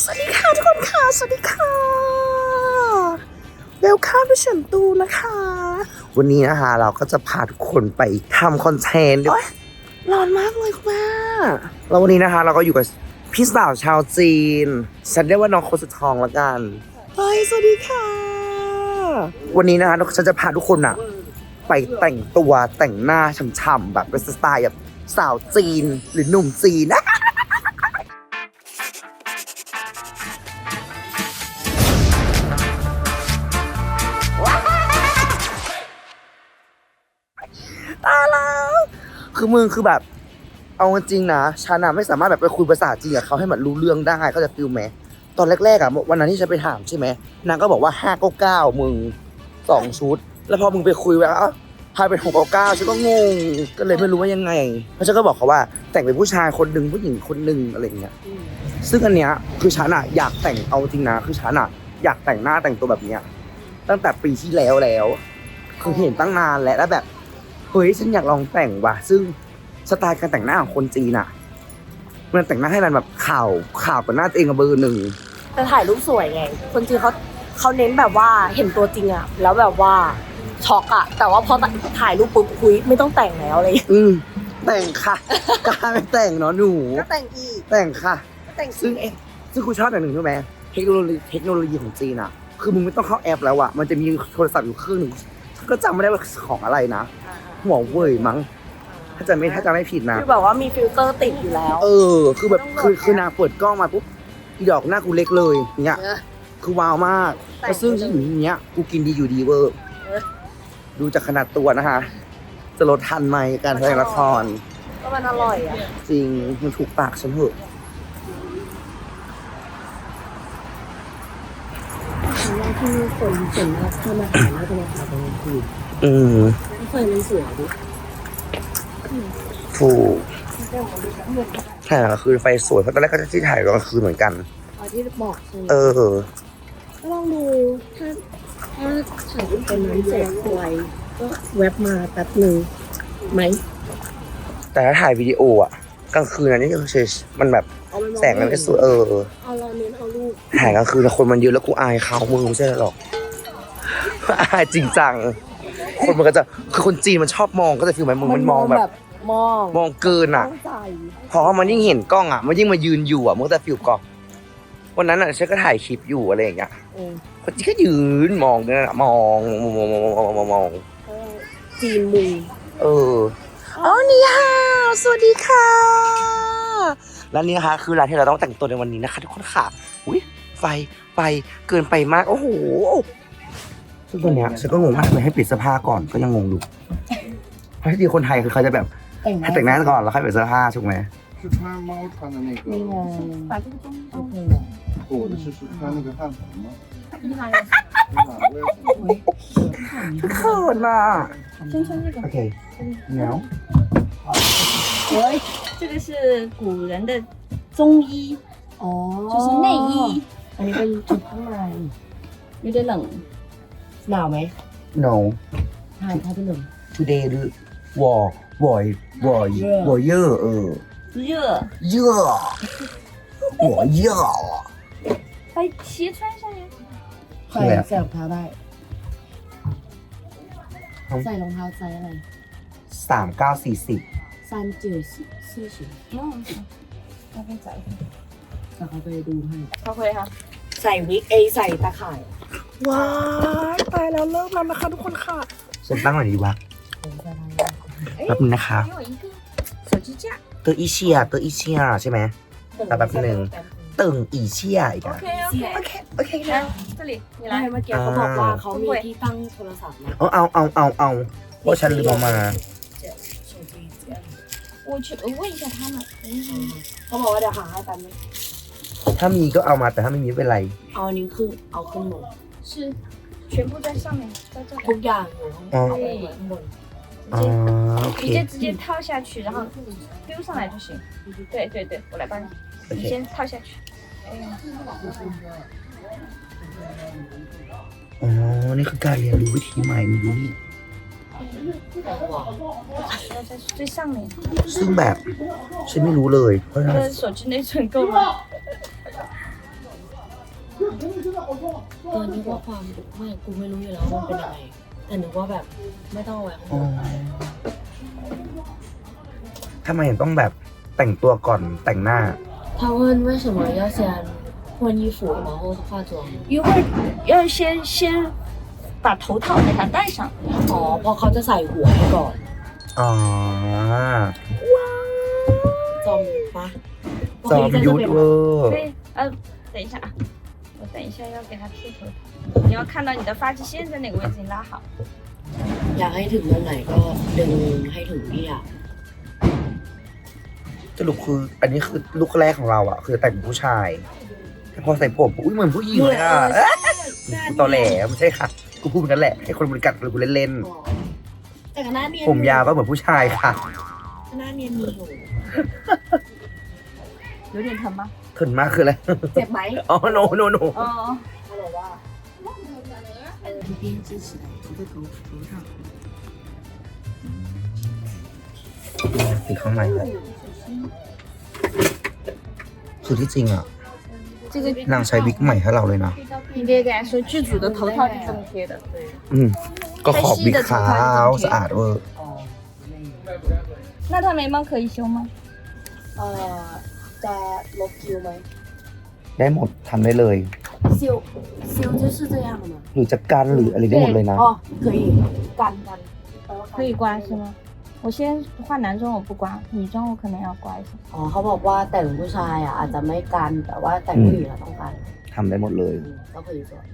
สวัสดีค่ะทุกคนค่ะ สวัสดีค่ะเวลคัมไปเฉินตูนะคะ วันนี้นะคะเราก็จะพาทุกคนไปทำคอนเทนต์ด้วยร้อนมากเลยคุณแม่แล้ววันนี้นะคะ เราก็อยู่กับพี่สาวชาวจีน ฉันเรียกว่าน้องโคสทองละกันเฮ้ยสวัสดีค่ะ วันนี้นะคะฉันจะพาทุกคนอะไปแต่งตัวแต่งหน้าฉ่ำๆแบบเป็นสไตล์แบบสาวจีนหรือหนุ่มจีนนะ คือมึงคือแบบ เอาจริงนะฉันอะไม่สามารถแบบไปคุยภาษาจีนกับเขาให้มันรู้เรื่องได้เขาจะฟิลไหมตอนแรกๆอะวันนั้นที่ฉันไปถามใช่ไหมนางก็บอกว่าห้าเก้าเก้ามึงสองชุด แล้วพอมึงไปคุยว่าอ้าวพายเป็นหกเก้าเก้าฉันก็งง ก็เลยไม่รู้ว่ายังไง เพราะฉันก็บอกเขาว่า แต่งเป็นผู้ชายคนหนึ่งผู้หญิงคนหนึ่งอะไรอย่างเงี้ย ซึ่งอันเนี้ยคือฉันอะอยากแต่งเอาจริงนะ คือฉันอะอยากแต่งหน้าแต่งตัวแบบเนี้ยตั้งแต่ปีที่แล้วแล้ว คือเห็นตั้งนานแล้วแล้วแบบ เฮ้ยฉันอยากลองแต่งว่ะ ซึ่งสไตล์การแต่งหน้าของคนจีนอะมันแต่งหน้าให้มันแบบข่าวข่าวกับหน้าตัวเองกับเบอร์หนึ่งแต่ถ่ายรูปสวยไง คนจีนเขาเขาเน้นแบบว่าเห็นตัวจริงอะแล้วแบบว่าช็อกอะแต่ว่าพอถ่ายรูปปุ๊บคุยไม่ต้องแต่งแล้วอะไรอย่างเลยอืมแต่งค่ะกล้าไม่แต่งเนาะหนูก็แต่งอีกแต่งค่ะก็แต่งซึ่งเอ๊ะซึ่งคุณชอบอย่างหนึ่งใช่ไหมเทคโนโลยีเทคโนโลยีของจีนอะคือมึงไม่ต้องเข้าแอปแล้วอะมันจะมีโทรศัพท์อยู่เครื่องหนึ่งฉันก็จำไม่ได้ว่าของอะไรนะ หัวเว่ยมั้ง ถ้าจะไม่ถ้าจะไม่ผิดนะ คือแบบว่ามีฟิลเตอร์ติดอยู่แล้ว เออ คือแบบต้องโหลดคือแอปคือนางเปิดกล้องมาปุ๊บอีดอกหน้ากูเล็กเลยเนี่ยเออคือว้าวมากแต่งแล้วซึ่งไปเลยที่อยู่เนี้ยกูกินดีอยู่ดีเวอร์เออดูจากขนาดตัวนะคะ จะลดทันไหมการแสดงละครก็มันอร่อยอะจริง มันถูกปากฉันเหอะที่มีคนเก่งมากเข้ามาถ่ายแล้วจะมาถ่ายตรงกลางคืนอืม ไฟมันสวยดิถูกถ่ายกลางคืนไฟสวยเพราะตอนแรกก็จะที่ถ่ายกลางคืนเหมือนกันเอาที่บอกใช่ไหมเออก็ลองดูถ้าถ้าถ่ายรูปตอนนั้นเสร็จสวยก็แวบมาแป๊บหนึ่งไหมแต่ถ้าถ่ายวิดีโออะกลางคืนอันนี้คือเฉยมันแบบเอามันมองแสงมันไม่สวยเออ เอาเราเน้นเอารูปถ่ายกลางคืนแต่คนมันเยอะแล้วกูอายเขามึงไม่ใช่หรอก อายจริงจัง คนมันก็จะคือคนจีนมันชอบมองก็จะฟีลไหมมึงมันมองแบบ มองมองเกินอะ ตั้งใจพอมันยิ่งเห็นกล้องอะ มันยิ่งมายืนอยู่อะมึงแต่ฟีลกล้องวันนั้นอะฉันก็ถ่ายคลิปอยู่อะไรอย่างเงี้ยเออคนจีนก็ยืนมองกันอะมองมองมองมองมองมองมอง เออจีนมุงเอออ๋อนี่ค่ะสวัสดีค่ะ และนี่นะคะคือร้านที่เราต้องแต่งตัวในวันนี้นะคะทุกคนค่ะ อุ้ยไฟไฟเกินไปมาก โอ้โห ซึ่งตัวเนี้ยฉันก็งงว่าทำไมให้ปิดเสื้อผ้าก่อนก็ยังงงอยู่เพราะที่จริงคนไทยคือเขาจะแบบ แต่ง ให้แต่งหน้าก่อนแล้วค่อยเปลี่ยนเสื้อผ้าถูกไหม 是穿猫穿的那个， นี่ไง 我的是是穿那个汉服吗？哪位？ เขินอ่ะโอเคเนา 这个是古人的中衣， อ๋อ 就是内衣， อันนี้เป็นชุดข้างใน 有点冷。 หนาวไหม No. ทานค่ะพี่หนึ่ม Today วอบ war war war Yeah. warrior เออ เยอะ yeah ชี้ช่วยยสั้ว ใส่รองเท้าไใส่รองเท้าไซส์อะไรสามเก้าสี่สิบซันจิ๋วซื่อฉิงน้องถ้าไม่ใจแเขาไปดูให้เขาเคค่ะ ใส่วิกเอใส่ตาข่ายว้ายตายแล้วเริ่มแล้วนะคะทุกคนค่ะฉันตั้งหน่อยดีวะแป๊บนึงนะคะตัวอีเชียตัวอีเชียใช่ไหมแต่แป๊บนึงตึงอีเชียอีกอะโอเคโอเคแล้วสลิดมีอะไรเมื่อกี้เขาบอกว่าเขามีที่ตั้งโทรศัพท์นะเอาเอาเอาเอาเพราะฉันลืมอมาโอ้ยช่วโอ้ยจะทำอะเขาบอกว่าเดี๋ยวหาให้แป๊บนึง ถ้ามีก็เอามาแต่ถ้าไม่มีไม่เป็นไร เอาอันนี้ขึ้นเอาขึ้นหมด 是全部在上面，在这 ทุ 里 ก。อย่างอยู่ข้างบ อ๋อน ข้างบน อ๋อโอเค 直接直接套下去，然后丢上来就行。对对对，我来帮你， โอ 你 เค 先套下去。哎呀， อ๋อ นี่คือการเรียนรู้วิธีใหม่มึงดูนี่ 要在 最上面。 ซึ่งแบบฉันไม่รู้เลย เพราะฉะ 这 นั้น 个手机内存够吗？ ตอนนี้ว่าความไม่กูไม่รู้อยู่แล้วว่ามันเป็นยังไง แต่นึกว่าแบบไม่ต้องเอาไว้ข้างบ อ๋อน ทำไมถึงต้องแบบแต่งตัวก่อนแต่งหน้า 他问为什么要先换衣服，然后化妆？一会儿要先先 把头套给它戴上。 อ๋อเพราะเขาจะใส่หัวให้ก่อน อ๋อ จอมปะ จอมยุทธเวอร์ 对，呃，等一下啊，我等一下要给它贴头套。你要看到你的发际线在哪个位置，你拉好。 อยากให้ถึงตรงไหนก็ดึงให้ถึงที่อยาก สรุปคือ อันนี้คือลุคแรกของเราอะคือแต่งผู้ชายแต่พอใส่ผมอุ้ยเหมือนผู้หญิงเลยอะเอ๊ะกูตอแหลไม่ใช่ค่ะ กูพูดเหมือนกันแหละ ให้คนบริการกูเล่น แต่คณะเนียน ๆ ผมยาวก็เหมือนผู้ชายค่ะ คณะเนียนมีอยู่ 有点疼吗？ ถึงมากคืออะไร เจ็บไหม อ๋อ โนโนโน 哦， เขาบอกว่า边支持涂在头头上 ติดข้างในเลยคือที่จริงอะ 这个 นางใช้วิกใหม่ให้เราเลยนะ 你可以给他说，剧组的头套是这么贴的。 อืม ก็ขอบวิกขาวสะอาดเวอร์ อ๋อ 那他眉毛可以修吗？ เอ่อจะลบคิวไหม ได้หมดทำได้เลย ซิลซิล就是这样的 หรือจะกันหรืออะไรได้หมดเลยนะ อ๋อ可以กันกันแปลว่ากัน 可以刮是吗？ 我先化男装我不刮，女装我可能要刮一下。 อ๋อเขาบอกว่าแต่งผู้ชายอ่ะอาจจะไม่กันแต่ว่าแต่งผู้หญิงอะต้องกัน ทำได้หมดเลย อืมก็คือส่วน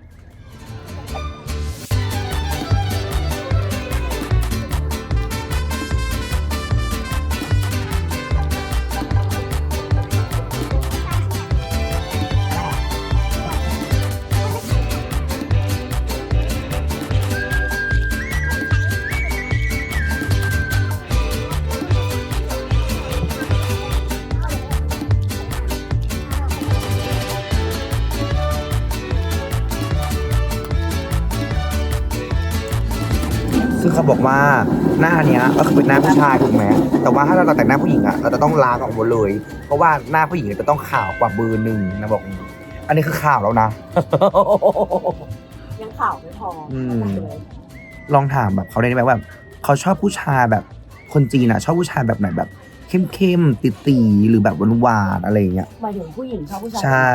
ว่าหน้าเนี้ยก็คือเป็นหน้าผู้ชายถูกไหมแต่ว่าถ้าเราแต่งหน้าผู้หญิงอะเราจะต้องล้างออกหมดเลย เพราะว่าหน้าผู้หญิงจะต้องขาวกว่าเบอร์หนึ่งนะบอก อันนี้คือขาวแล้วนะ ยังข่าวไม่พออ ม ลองถามแบบเขาได้ไหมแบบเขาชอบผู้ชายแบบคนจีนอะชอบผู้ชายแบบไหนแบบ เข้มๆตีๆหรือแบบหวานๆอะไรอย่างเงี้ย หมายถึงผู้หญิงชอบผู้ชาย ใช่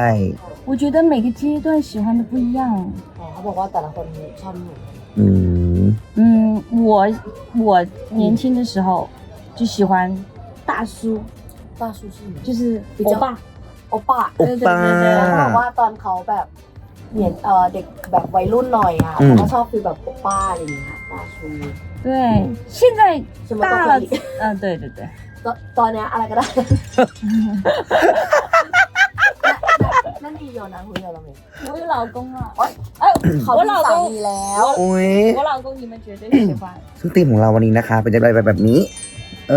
我觉得每个阶段喜欢的不一样。 อ๋อเขาบอกว่าแต่ละคนชอบหนู อืม ม 嗯，我我年轻的时候就喜欢大叔， ต้าซูชิ 就是比较欧巴。 โอป้า โอป้า เขาบอกว่าตอนเขาแบบเหมือนเออเด็กแบบวัยรุ่นหน่อยอ่ะ อืม เขาชอบฟีลแบบโอป้าอะไรอย่างเงี้ยต้าชู 对，现在什么都大可了以，嗯，对对对， ตตอนเนี้ยอะไรก็ได้ นั่นดีโยนะคุยกับเราไหม 我有老公了，哎， เขา 我 เป็น 老 สา 公 มีแล้ว โอ้ย 我老公你们绝对喜欢。 ซึ่งธีมของเราวันนี้นะคะ เป็นอะไรแบบนี้ เอ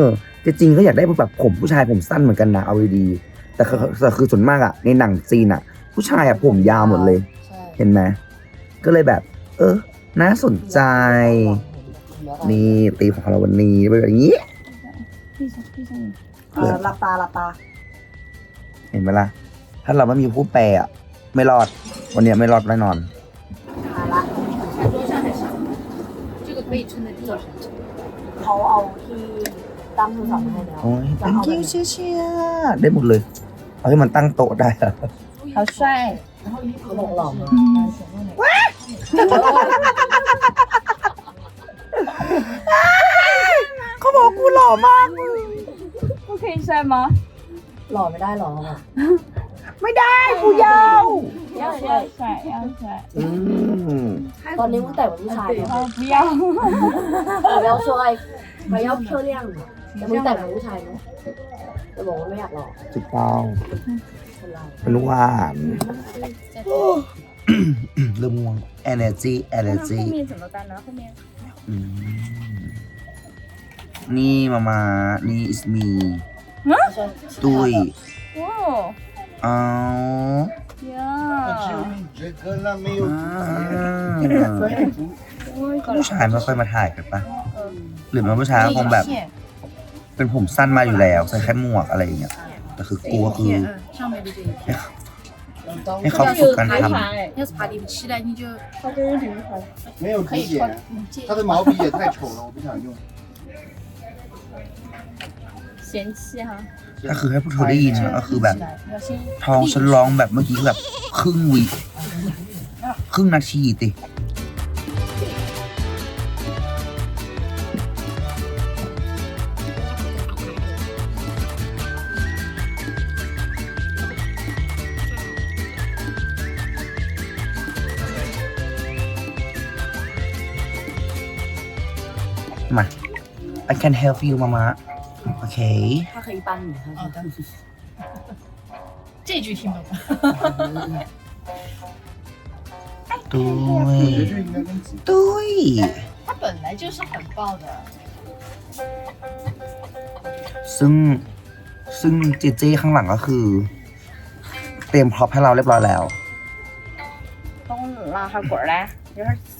อจริงๆก็อยากได้แบบผมผู้ชายผมสั้นเหมือนกันนะเอาดีๆแต่คือแต่คือส่วนมากอะในหนังจีนอะผู้ชายอะผมยาวหมดเลย ใช่ เห็นไหมก็เลยแบบ เออ น่าสนใจ นี่ตีมของเราวันนี้เป็นแบบนี้ 闭上闭上眼睛。 เออหลับตาหลับตา เห็นไหมล่ะ ถ้าเราไม่มีผู้แปลอะไม่รอด วันเนี้ยไม่รอดแน่นอน มาละเขาเอาที่ตั้งโทรศัพท์มาให้แล้ว โอ้ย จะเอา thank แบบ you เชียเชียได้หมดเลย เอาให้มันตั้งโต๊ะได้อะ 好帅！ เขาบอกหล่อมาก เขาบอกกูหล่อมาก 不可以帅吗？ หล่อไม่ได้หรอเขาบอก ไม่ได้กูยาว 要要帅要帅。 อืม ตอนนี้มึงแต่งเป็นผู้ชายเนาะ 哦，不要。我要说爱我要漂亮的แต่มึงแต่งเป็นผู้ชายเนาะแต่บอกว่าไม่อยากหล่อ ถูกต้อง คนเรา เป็นหวานเริ่มง่วง energy 那 energy 后面怎么办呢？后面 อืมนี่มามา นี่ is me ตุ้ย 哇 อ๋อ 呀！这个那没有 อ่าผู้ชายไม่ค่อยมาถ่ายกันปะหรือมันผู้ชายก็คงแบบ เป็นผมสั้นมาอยู่แล้ว ใส่แค่หมวกอะไรอย่างเงี้ย แต่คือกูก็คือ 都ให้เขาฝึกกันท 要是怕你不起来，你就它这有刘海。没有可以指穿剪，。它的毛笔也太丑了，我不想用。嫌弃哈， ก็คือให้พวกเธอได้ยินนะก็คือแบบ ท้องฉันร้องแบบเมื่อกี้แบบครึ่งวิครึ่งนาทีติมา I can help you มามา โอเค ถ้าเคยปั้นหนูค่ะ 好的。这句听懂了。 ตุ้ 我 ย 觉得这应该跟几 ตุ้ย 他本来就是很爆的， ซึ่งซึ่งเจเจข้างหลังก็คือ เตรียมพร็อพให้เราเรียบร้อยแล้ว ต้อง拉下滚儿嘞，有点塞不进去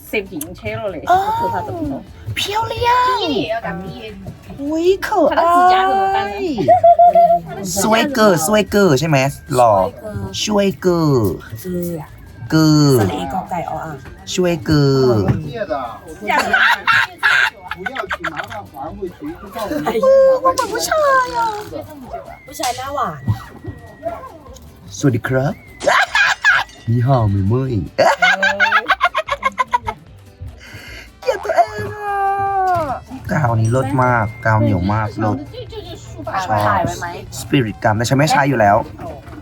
了嘞，哦头发怎么弄？漂亮毕业也要打毕业礼。อุ้ย可他的指甲怎么办呢爱สวยเกอร์สวยเกอร์ใช่ไหมหล่อช่วยเกอร์ คือ เกอร์ สระเอกอไก่ออ่าง ช่วยเกอร์ 专业的，价格不要去麻烦还回去，就告诉你。我们不是呀。 ผู้ชายหน้าหวาน สวัสดีครับนี่ห่อมือเมยเกลี กาวนี้เลิศมากกาวเหนียวมากเลิศ 这这就是书法 ชอบ ถ่ายไว้ไหม สปิริตกรรมแต่ฉันไม่ใช้อยู่แล้ว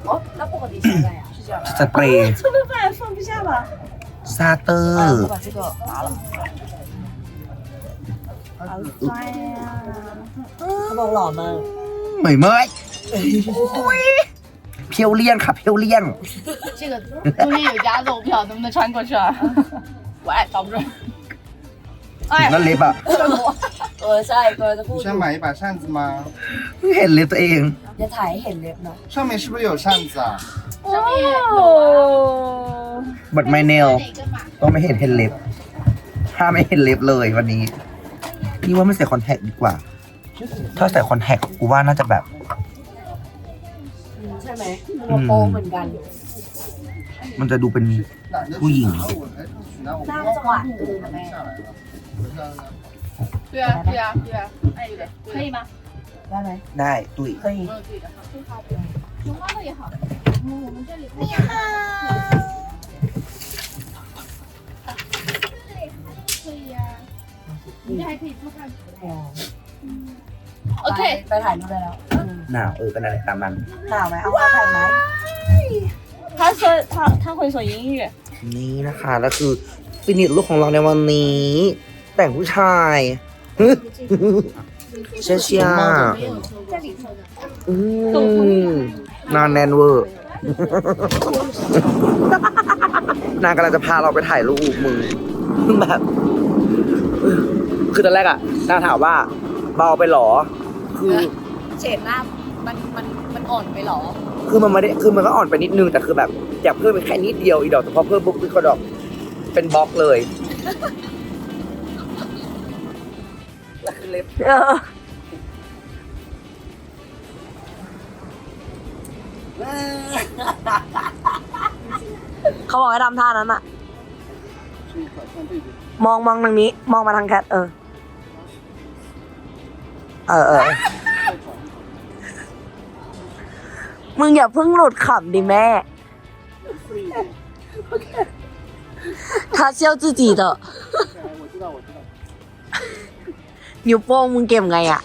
อ๋อแล้วปกติใช้อะไรอ่ะ是这样 สเปรย์ 这个饭放不下吧？ ซาเตอ 啊 ร์ 我把这个拿了酸呀！ เขาบอกหล่อมาก เหมยเมยอุ๊ยเพียวเลี่ยนค่ะ เพียวเลี่ยน 这个中间有夹子，我不晓得能不能穿过去啊。喂，找不着。 แล้วเล็บอ่ะ เออใช่ก็จะพูด 你 อ 想 ยู่ 买一把扇子吗？ เห็นเล็บตัวเอง จะถ่ายให้เห็นเล็บหน่อย 上面是不是有扇子啊？上面有啊。哦， บัดไมเนล 哪个码？ ต้องไม่เห็นเห็นเล็บ ถ้าไม่เห็นเล็บเลยวันนี้ นี่ว่าไม่ใส่คอนแทคดีกว่า ถ้าใส่คอนแทคกูว่าน่าจะแบบ อืมใช่ไหมตัวโป้เหมือนกัน มันจะดูเป็น 懒得不赢去拿我来去拿我 หน้า 包 ก็จะหวานเกินนะแม่ 下来了。 我这样拿对啊，对啊，对啊。哎，对，可以吗？ ได้ไหม ได้ตุ้ย เคย 没有对的，好，对花不用。熊猫的也好。嗯，我们这里可以。可以呀。你这还可以做饭。 แพง OK， ไปถ่ายรูปได้แล้วอืม หนาวเออเป็นอะไรตามมัน หนาวไหมเอาผ้าแผ่นไหม 他说他他会说英语， นี่นะคะแล้วคือฟินิชลุกของเราในวันนี้ แต่งผู้ชายเชียเชียอืมนานแนนเวอร์นางกำลังจะพาเราไปถ่ายรูปมึงแบบคือตอนแรกอะนางถามว่า เบาไปเหรอ คือเฉดหน้ามันมันมันอ่อนไปเหรอ คือมันไม่ได้คือมันก็อ่อนไปนิดนึงแต่คือแบบอยากเพิ่มไปแค่นิดเดียวอีดอกแต่พอเพิ่มปุ๊บคือก็ดอกเป็นบล็อกเลย แล้วคือเล็บ เขาบอกให้ทำท่านั้นอะ 是一款像这种。 มองมองทางนี้ มองมาทางแคทเออ เออเออ มึงอย่าเพิ่งหลุดขำดิแม่ 他笑自己的我知道，我知道。 นิ้วโป้งมึงเก็บไงอะ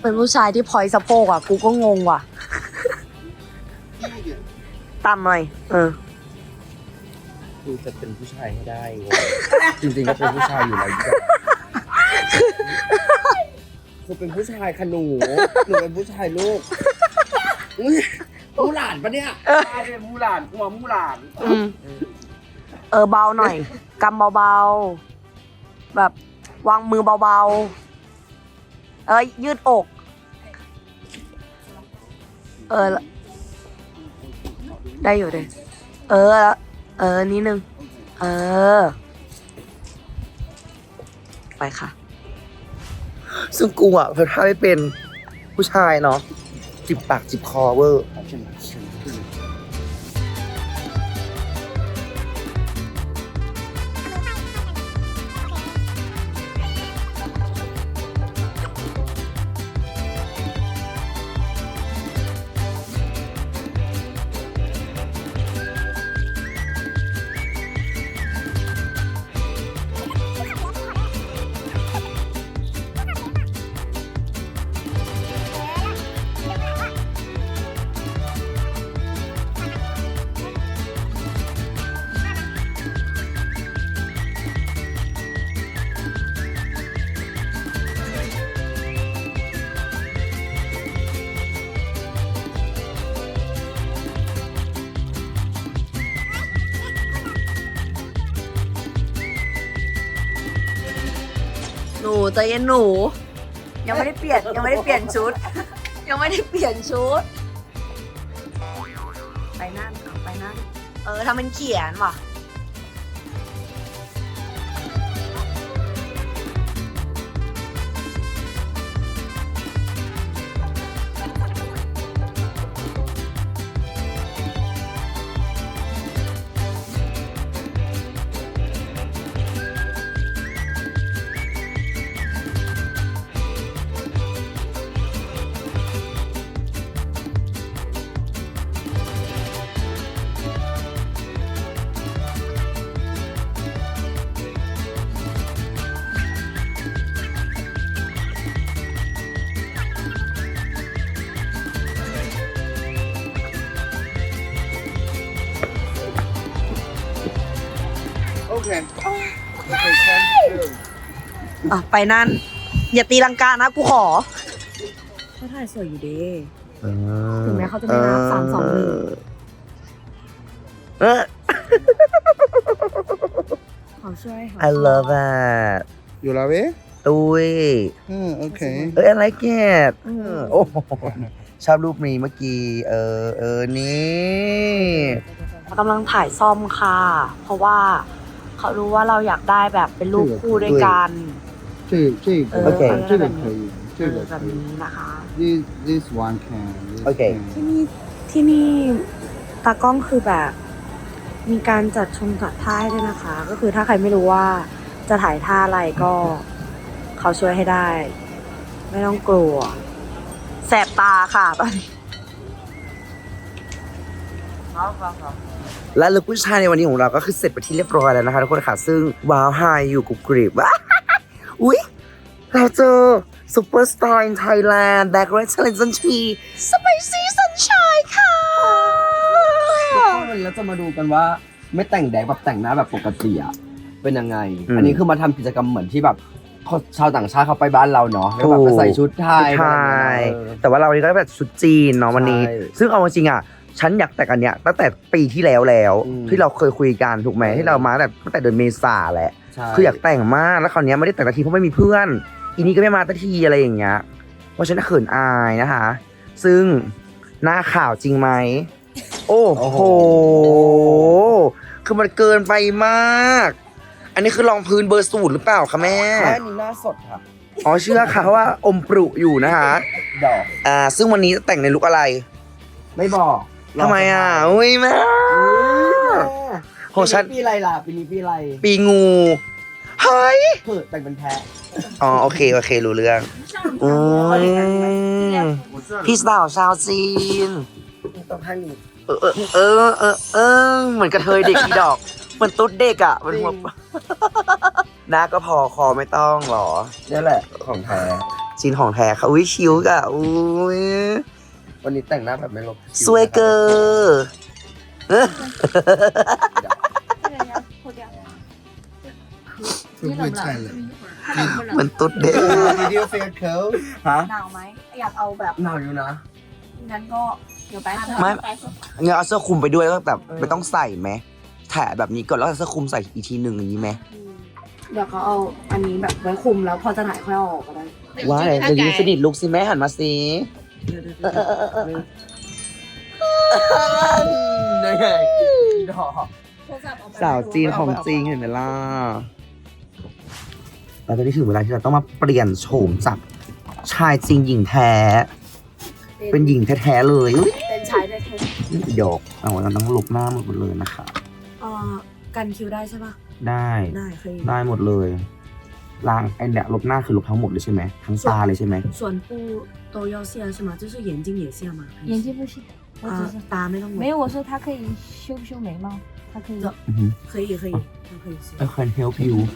เป็นผู้ชายที่พลอยสะโพกอะ กูก็งงว่ะตามหน่อยเออ กูจะเป็นผู้ชายให้ได้จริงๆก็เป็นผู้ชายอยู่แล้วจ้ะคือเป็นผู้ชายขนูหนูเป็นผู้ชายลูก หลานปะเนี่ยใช่เป็นมูหลานกลัวมูหลานอืมเออเบาหน่อยกำเบาๆ แบบวางมือเบาๆ เอ้ยยืดอก เออ ได้อยู่เลยเออแล้วเออนิดนึง เออ ไปค่ะ ซึ่งกูอะเธอท่าไม่เป็นผู้ชายเนาะ จิบปากจิบคอเวอร์ห นูใจเย็นหนู ยังไม่ได้เปลี่ยนยังไม่ได้เปลี่ยนชุด ยังไม่ได้เปลี่ยนชุด ไปนั่นเอาไปนั่นเออทำเป็นเขียนว่ะ อะไปนั่น อย่าตีลังกานะกูขอเขาถ่ายสวยอยู่ดีถึงแม้เขาจะไม่นับสามสองหนึ่งเออเขาช่วยเขา I love that You love it? ตุ้ย Hmm, okay. เอ้ย I like it เออโอ้โหชอบรูปนี้เมื่อกี้ เออ เออ นี่ กำลังถ่ายซ่อมค่ะ เพราะว่าเขารู้ว่าเราอยากได้แบบเป็นรูปคู่ด้วยกัน 这这个 Okay 这个可以， เอ 这 อ 个 แบบ 可以。 นี้นะคะ This this one can. This Okay. can. ที่นี่ที่นี่ตากล้องคือแบบ มีการจัดชงจัดท่าให้ด้วยนะคะ ก็คือถ้าใครไม่รู้ว่าจะถ่ายท่าอะไรก็ เขาช่วยให้ได้ ไม่ต้องกลัว แสบตาค่ะตอนนี้ และลุคผู้ชายในวันนี้ของเราก็คือเสร็จไปที่เรียบร้อยแล้วนะคะทุกคนค่ะ ซึ่งว้าวไฮอยู่กรุบกริบ อุ๊ย เราเจอซูเปอร์สตาร์ในไทยแลนด์แบ็กเรชเลนซันชีสไปซี่สันชายค่ะทุกคนวันนี้เราจะมาดูกันว่าไม่แต่งแดกแบบแต่งหน้าแบบปกติอะเป็นยังไง อันนี้คือมาทำกิจกรรมเหมือนที่แบบคนชาวต่างชาติเขาไปบ้านเราเนาะแล้วแบบมาใส่ชุดไทยใช่แต่ว่าเรานี่ก็แบบชุดจีนเนาะวันนี้ใช่ซึ่งเอาจริงๆอะ ฉันอยากแต่งอันเนี้ยตั้งแต่ปีที่แล้วแล้วอืมที่เราเคยคุยกันถูกไหมอืมที่เรามาแต่ตั้งแต่เดือนเมษาแหละ ใช่ คืออยากแต่งมากแล้วคราวเนี้ยไม่ได้แต่งสักทีเพราะไม่มีเพื่อน อีนี้ก็ไม่มาสักทีอะไรอย่างเงี้ยเพราะฉันเขินอายนะคะ ซึ่งหน้าข่าวจริงไหมโอ้โหคือมันเกินไปมาก อันนี้คือรองพื้นเบอร์สูตรหรือเปล่าคะแม่แม่นี่หน้าสดค่ะ อ๋อเชื่อค่ะเพราะว่าอมปรุอยู่นะคะดอก อ่า ซึ่งวันนี้จะแต่งในลุคอะไรไม่บอกทำไมอะอุ้ยแม่ ของฉัน ปีอะไรล่ะปีนี้ปีอะไรปีงูเฮ้ยเผิดแต่งเป็นแพ้อ๋อโอเคโอเครู้เรื่องอืมพี่สาวชาวจีนต้องให้มีเออเออเออเออเออเหมือนกระเทยเด็กอีดอกเหมือนตุ๊ดเด็กอะมันหัวหน้าก็พอคอไม่ต้องหรอนี่แหละของแท้จีนของแท้ค่ะอุ้ยชิวกะอุ้ยวันนี้แต่งหน้าแบบไม่ลบสวยเกอร์ ไม่ใช่เลยเหมือนตุ๊ดเด็กวิดีโอเฟรเคิลฮะหนาวไหมอยากเอาแบบหนาวอยู่นะงั้นก็เดี๋ยวไปไม่งั้นเอาเสื้อคลุมไปด้วยแล้วแบบไม่ต้องใส่ไหมแถแบบนี้ก่อนแล้วเสื้อคลุมใส่อีกทีหนึ่งอย่างนี้ไหมเดี๋ยวเขาเอาอันนี้แบบไว้คลุมแล้วพอจะถ่ายค่อยออกก็ได้ว้าเดี๋ยวยืนสนิทลุกสิแม่หันมาสิสาวจีนของจริงเห็นไหมล่ะ เราจะได้ถึงเวลาที่เราต้องมาเปลี่ยนโฉมจากชายจริงหญิงแท้ เป็นหญิงแท้ๆเลยอุ๊ย เป็นชายได้แค่ หยอกเอาเราต้องลบหน้าหมดเลยนะคะ เอ่อกันคิวได้ใช่ปะ ได้ ได้เคย ได้หมดเลยล้างไอเนี่ยลบหน้าคือลบทั้งหมดเลยใช่ไหมทั้งตาเลยใช่ไหม ส่วนปู都要卸是吗？就是眼睛也卸吗？还是眼睛不行，我只是、啊，大没弄过。没有。我说他可以修不修眉毛，他可以。这嗯哼可以可以，它可以卸。 I can help you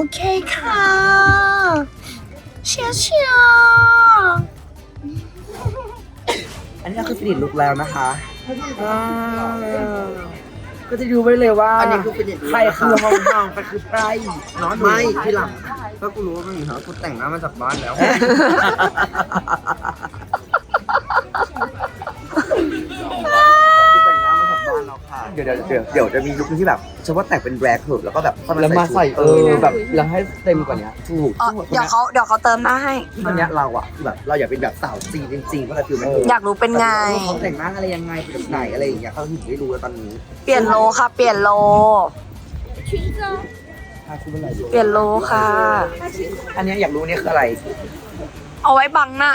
โอเคค่ะเชียร์เชียร์อันนี้คือฟินิชลุกแล้วนะคะอ่าก็จะดูไว้เลยว่าอันนี้คือฟินิชลุคใครคือห้องห้องใครคือใครเนาะไม่ที่หลังก็กูรู้ว่ามึงเหรอกูแต่งหน้ามาจากบ้านแล้ว เดี๋ยวเดี๋ยวเดี๋ยวเดี๋ยวจะมีลุคที่แบบเฉพาะแต่งเป็นแบล็คเหอะแล้วก็แบบค่อยแล้วมาใส่ชุดเออแบบแล้วให้เต็มกว่านี้ถูกเอ่อเดี๋ยวเขาเดี๋ยวเขาเติมหน้าให้ ตอนเนี้ยเราอะคือแบบเราอยากเป็นแบบสาวจีนจริงๆก็เลยคือมันอยากรู้เป็นไง เขาแต่งหน้าอะไรยังไงเป็นแบบไหนอะไรอย่างเงี้ยเขาถึงได้รู้แล้วตอนนี้เปลี่ยนโลค่ะ เปลี่ยนโล ถ้าคุณเป็นอะไรดีเปลี่ยนโลค่ะ อันเนี้ยอยากรู้เนี่ยคืออะไร เอาไว้บังหน้า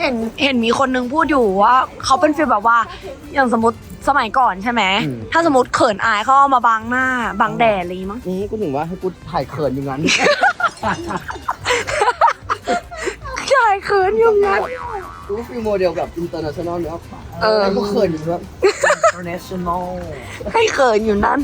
เห็นเห็นมีคนนึงพูดอยู่ว่าเขาเป็นฟีลแบบว่า อย่างสมมติ สมัยก่อนใช่ไหม อืม ถ้าสมมติเขินอายเขาเอามาบังหน้า บังแดดอะไรอย่างงี้มั้ง นี่กูถึงว่าให้กูถ่ายเขินอย่างนั้นใช่เขินอยู่งั้น กูฟีโมเดลแบบอินเตอร์เนชั่นแนลเนาะเออ แล้วกูเขินอยู่แบบ international ให้เขินอยู่นั้น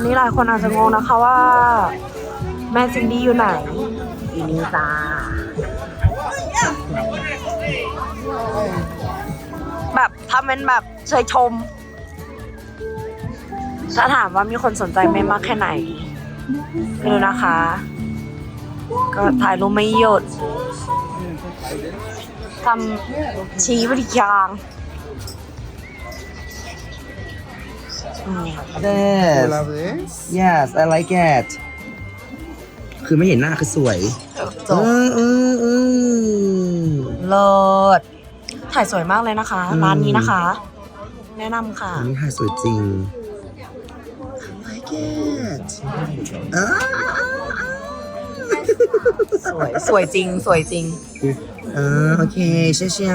อนนี้หลายคนอาจจะงงนะคะว่า แม่ซินดี้อยู่ไหนอยู่นี่จ้าแบบทำเป็นแบบเชยชมถ้าถามว่ามีคนสนใจไม่มากแค่ไหนดูนะคะ ก็ถ่ายรูปไม่หยุดทำชี้บริยาง อืม Yes ¿La ves? Yes I like it คือไม่เห็นหน้าคือสวยจบอืมอืมอืมเลิศถ่ายสวยมากเลยนะคะ อืม ร้านนี้นะคะ แนะนำค่ะอันนี้ถ่ายสวยจริง I like it อ่าสวยสวยจริง สวยจริง เออโอเคเชี่ยเชี่ย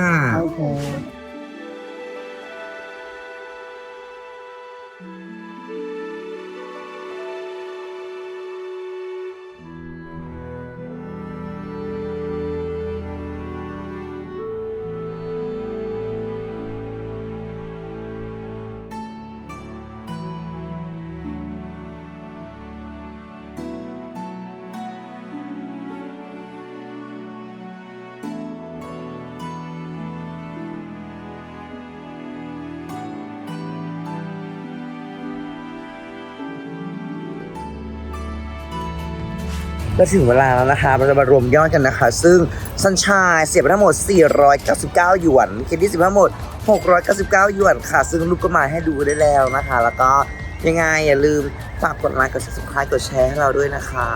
OK。ก็ถึงเวลาแล้วนะคะ เราจะมารวมยอดกันนะคะ ซึ่งสัญชายเสียไปทั้งหมด 499 หยวนเคที่เสิบทั้งหมด 699 หยวนค่ะ ซึ่งรูปก็มาให้ดูได้แล้วนะคะ แล้วก็ยังไงอย่าลืมฝากกดไลค์กด subscribe กดแชร์ให้เราด้วยนะคะ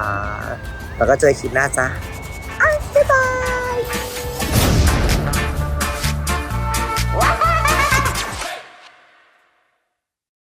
แล้วก็เจอคลิปหน้าจ้าบ๊ายบาย